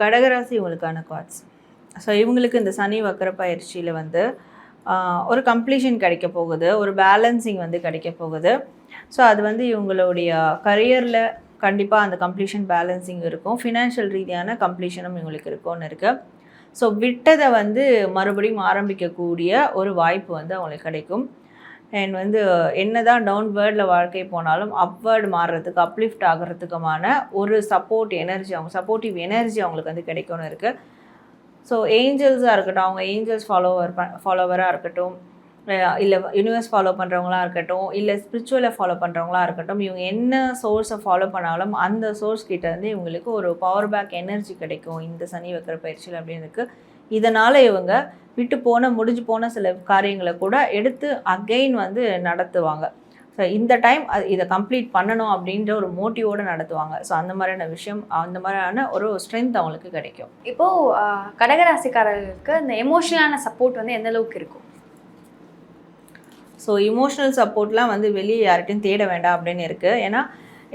கடகராசி இவங்களுக்கான cards so இவங்களுக்கு இந்த சனி வக்கர பயிற்சியில் வந்து ஒரு கம்ப்ளீஷன் கிடைக்க போகுது. ஒரு பேலன்சிங் வந்து கிடைக்க போகுது. ஸோ அது வந்து இவங்களுடைய கரியரில் கண்டிப்பாக அந்த கம்ப்ளீஷன் பேலன்சிங் இருக்கும். ஃபினான்ஷியல் ரீதியான கம்ப்ளீஷனும் இவங்களுக்கு இருக்கும்னு இருக்குது ஸோ விட்டதை வந்து மறுபடியும் ஆரம்பிக்கக்கூடிய ஒரு வாய்ப்பு வந்து அவங்களுக்கு கிடைக்கும். அண்ட் வந்து என்ன தான் டவுன்வேர்டில் வாழ்க்கை போனாலும் அப்வேர்டு மாறுறதுக்கு அப்லிஃப்ட் ஆகிறதுக்குமான ஒரு சப்போர்ட் எனர்ஜி அவங்க சப்போர்ட்டிவ் எனர்ஜி அவங்களுக்கு வந்து கிடைக்கணும் இருக்குது ஸோ ஏஞ்சல்ஸாக இருக்கட்டும் அவங்க ஏஞ்சல்ஸ் ஃபாலோவர் ஃபாலோவராக இருக்கட்டும் இல்லை யூனிவர்ஸ் ஃபாலோ பண்ணுறவங்களா இருக்கட்டும் இல்லை ஸ்பிரிச்சுவலை ஃபாலோ பண்ணுறவங்களா இருக்கட்டும் இவங்க என்ன சோர்ஸை ஃபாலோ பண்ணாலும் அந்த சோர்ஸ் கிட்டேருந்து இவங்களுக்கு ஒரு பவர் பேக் எனர்ஜி கிடைக்கும் இந்த சனி வைக்கிற பயிற்சியில் அப்படின்னு இருக்குது இதனால் இவங்க விட்டு போன முடிஞ்சு போன சில காரியங்களை கூட எடுத்து அகெயின் வந்து நடத்துவாங்க. ஸோ இந்த டைம் இதை கம்ப்ளீட் பண்ணணும் அப்படின்ற ஒரு மோட்டிவோடு நடத்துவாங்க. ஸோ அந்த மாதிரியான விஷயம் அந்த மாதிரியான ஒரு ஸ்ட்ரென்த் அவங்களுக்கு கிடைக்கும். இப்போது கடகராசிக்காரர்களுக்கு இந்த எமோஷனலான சப்போர்ட் வந்து எந்த அளவுக்கு இருக்கும்? ஸோ இமோஷனல் சப்போர்ட்லாம் வந்து வெளியே யார்கிட்டையும் தேட வேண்டாம் அப்படின்னு இருக்குது ஏன்னா